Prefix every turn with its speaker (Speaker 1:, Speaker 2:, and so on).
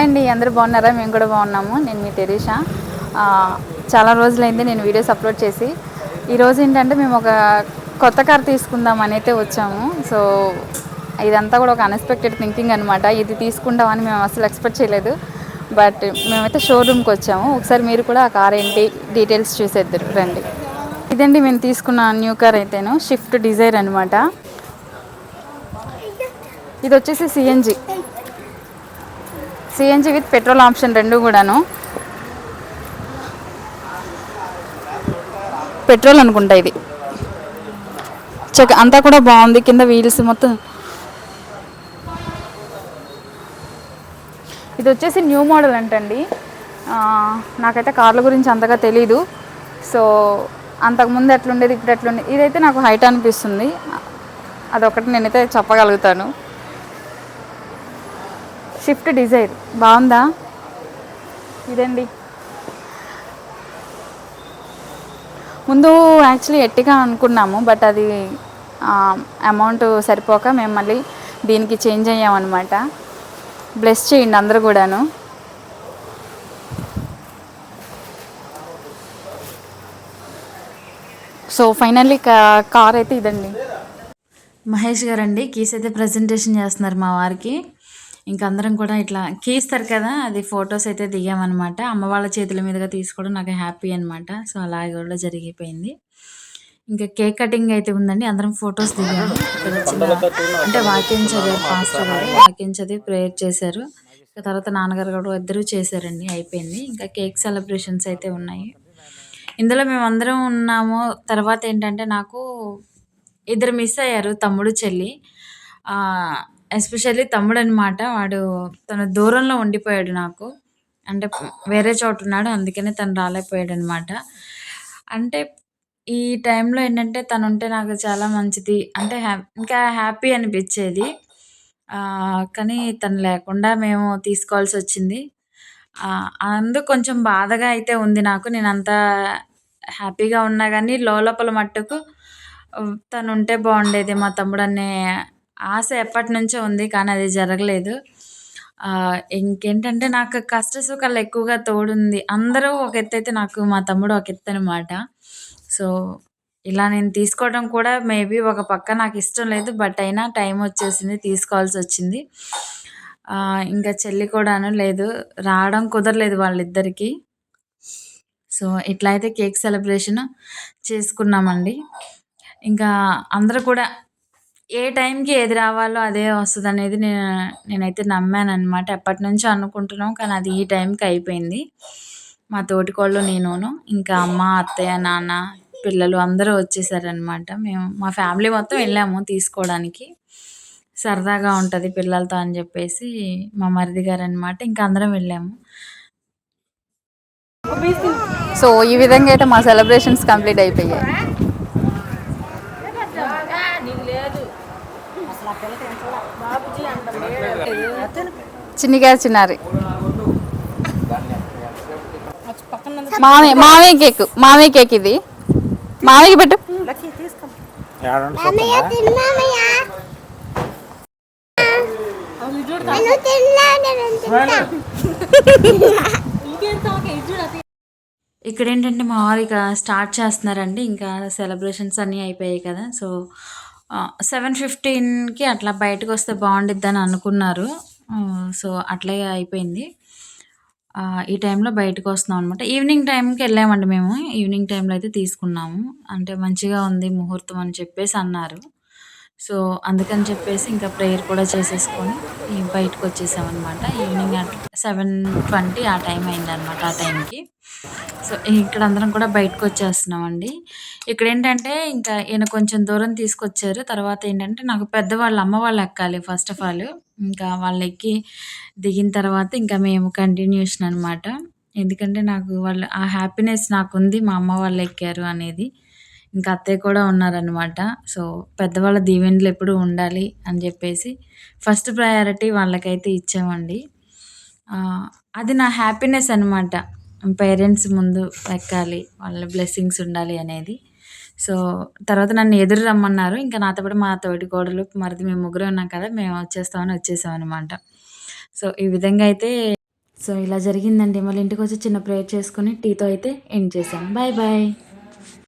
Speaker 1: అండి అందరూ బాగున్నారా? మేము కూడా బాగున్నాము. నేను మీ తెరీషా. చాలా రోజులైంది నేను వీడియోస్ అప్లోడ్ చేసి. ఈరోజు ఏంటంటే మేము ఒక కొత్త కార్ తీసుకుందాం అని అయితే వచ్చాము. సో ఇదంతా కూడా ఒక అన్ఎక్స్పెక్టెడ్ థింకింగ్ అనమాట ఇది తీసుకుందామని మేము అసలు ఎక్స్పెక్ట్ చేయలేదు. బట్ మేమైతే షోరూమ్కి వచ్చాము. ఒకసారి మీరు కూడా ఆ కార్ ఏంటి డీటెయిల్స్ చూసేద్దరు రండి. ఇదండి మేము తీసుకున్న న్యూ కార్ అయితేను షిఫ్ట్ డిజైర్ అనమాట ఇది వచ్చేసి CNG CNG with petrol option రెండు కూడాను. పెట్రోల్ అనుకుంటా ఇది చెక్ అంతా కూడా బాగుంది. కింద వీల్స్ మొత్తం. ఇది వచ్చేసి న్యూ మోడల్ అంటండి. నాకైతే కార్ల గురించి అంతగా తెలీదు. సో అంతకుముందు ఎట్లుండేది ఇప్పుడు ఎట్లుండేది ఇదైతే నాకు హైట్ అనిపిస్తుంది. అదొకటి నేనైతే చెప్పగలుగుతాను. స్విఫ్ట్ డిజైర్ బాగుందా? ఇదండి. ముందు యాక్చువల్లీ ఎట్టిగా అనుకున్నాము బట్ అది అమౌంట్ సరిపోక మేము మళ్ళీ దీనికి చేంజ్ అయ్యామన్నమాట. బ్లెస్ చేయండి అందరు కూడాను. సో ఫైనల్లీ కార్ అయితే ఇదండి. మహేష్ గారండి కీస్ అయితే ప్రజెంటేషన్ చేస్తున్నారు మా వారికి. ఇంకా అందరం కూడా ఇట్లా కీస్తారు కదా అది ఫొటోస్ అయితే దిగామన్నమాట. అమ్మ వాళ్ళ చేతుల మీదుగా తీసుకోవడం నాకు హ్యాపీ అనమాట సో అలాగే కూడా జరిగిపోయింది. ఇంకా కేక్ కటింగ్ అయితే ఉందండి అందరం ఫొటోస్ దిగాము. ఇక్కడ చిన్న అంటే వాక్యం చదివారు పాస్టర్ గారు వాక్యం చదివి ప్రేయర్ చేశారు. తర్వాత నాన్నగారు కూడా ఇద్దరు చేశారండి అయిపోయింది. ఇంకా కేక్ సెలబ్రేషన్స్ అయితే ఉన్నాయి. ఇందులో మేము అందరం ఉన్నాము. తర్వాత ఏంటంటే నాకు ఇద్దరు మిస్ అయ్యారు తమ్ముడు చెల్లి. ఎస్పెషల్లీ తమ్ముడు అనమాట వాడు తను దూరంలో ఉండిపోయాడు నాకు. అంటే వేరే చోట ఉన్నాడు. అందుకనే తను రాలేకపోయాడు అనమాట అంటే ఈ టైంలో ఏంటంటే తను ఉంటే నాకు చాలా మంచిది. అంటే హ్యా ఇంకా హ్యాపీ అనిపించేది. కానీ తను లేకుండా మేము తీసుకోవాల్సి వచ్చింది. అందు అందుకు కొంచెం బాధగా అయితే ఉంది నాకు. నేను అంత హ్యాపీగా ఉన్నా కానీ లోపల మట్టుకు తను ఉంటే బాగుండేది మా తమ్ముడు అనే ఆశ ఎప్పటి నుంచో ఉంది కానీ అది జరగలేదు. ఇంకేంటంటే నాకు కష్ట సుఖాలు ఎక్కువగా తోడుంది. అందరూ ఒక ఎత్తు అయితే నాకు మా తమ్ముడు ఒక ఎత్తు అనమాట సో ఇలా నేను తీసుకోవడం కూడా మేబీ ఒక పక్క నాకు ఇష్టం లేదు బట్ అయినా టైం వచ్చేసింది తీసుకోవాల్సి వచ్చింది. ఇంకా చెల్లి కూడాను లేదు రావడం కుదరలేదు వాళ్ళిద్దరికీ. సో ఇట్లా అయితే కేక్ సెలబ్రేషన్ చేసుకున్నామండి. ఇంకా అందరూ కూడా ఏ టైంకి ఏది రావాలో అదే వస్తుంది అనేది నేను నేనైతే నమ్మాను అనమాట ఎప్పటి నుంచో అనుకుంటున్నాం కానీ అది ఈ టైంకి అయిపోయింది. మా తోటికోళ్ళు నేనును ఇంకా అమ్మ అత్తయ్య నాన్న పిల్లలు అందరూ వచ్చేసారనమాట మేము మా ఫ్యామిలీ మొత్తం వెళ్ళాము తీసుకోవడానికి. సరదాగా ఉంటుంది పిల్లలతో అని చెప్పేసి మా మరిది గారు అనమాట ఇంకా అందరం వెళ్ళాము. సో ఈ విధంగా అయితే మా సెలబ్రేషన్స్ కంప్లీట్ అయిపోయాయి. చిన్నిగా చిన్నారి మామయ్య మామయ్య కేక్ మామయ్య కేక్ ఇది. మామయ్యకి పెట్టు. ఇక్కడ ఏంటంటే మా వారు ఇక స్టార్ట్ చేస్తున్నారండి. ఇంకా సెలబ్రేషన్స్ అన్నీ అయిపోయాయి కదా. సో సెవెన్ ఫిఫ్టీన్కి అట్లా బయటకు వస్తే బాగుండిద్ది అని అనుకున్నారు. సో అట్లే అయిపోయింది. ఈ టైంలో బయటకు వస్తున్నాం అనమాట ఈవినింగ్ టైంకి వెళ్ళామండి మేము. ఈవినింగ్ టైంలో అయితే తీసుకున్నాము. అంటే మంచిగా ఉంది ముహూర్తం అని చెప్పేసి అన్నారు. సో అందుకని చెప్పేసి ఇంకా ప్రేయర్ కూడా చేసేసుకొని బయటకు వచ్చేసామన్నమాట. ఈవినింగ్ సెవెన్ ట్వంటీ ఆ టైం అయిందనమాట ఆ టైంకి. సో ఇక్కడ అందరం కూడా బయటకు వచ్చేస్తున్నామండి. ఇక్కడ ఏంటంటే ఇంకా ఈయన కొంచెం దూరం తీసుకొచ్చారు. తర్వాత ఏంటంటే నాకు పెద్దవాళ్ళు అమ్మ వాళ్ళు ఎక్కాలి ఫస్ట్ ఆఫ్ ఆల్ ఇంకా వాళ్ళు ఎక్కి దిగిన తర్వాత ఇంకా మేము కంటిన్యూషన్ అనమాట ఎందుకంటే నాకు వాళ్ళు ఆ హ్యాపీనెస్ నాకుంది మా అమ్మ వాళ్ళు ఎక్కారు అనేది. ఇంకా అత్తయ్య కూడా ఉన్నారనమాట సో పెద్దవాళ్ళ దీవెనలు ఎప్పుడు ఉండాలి అని చెప్పేసి ఫస్ట్ ప్రయారిటీ వాళ్ళకైతే ఇచ్చామండి. అది నా హ్యాపీనెస్ అనమాట పేరెంట్స్ ముందు ఎక్కాలి వాళ్ళ బ్లెస్సింగ్స్ ఉండాలి అనేది. సో తర్వాత నన్ను ఎదురు రమ్మన్నారు. ఇంకా నాతో పాటు మా తోటి కోడలు మరిది మేము ముగ్గురే ఉన్నాం కదా మేము వచ్చేస్తామని వచ్చేసాం అనమాట సో ఈ విధంగా అయితే సో ఇలా జరిగిందండి. మళ్ళీ ఇంటికి వచ్చి చిన్న ప్రేయర్ చేసుకుని టీతో అయితే ఎండ్ చేశాను బాయ్ బాయ్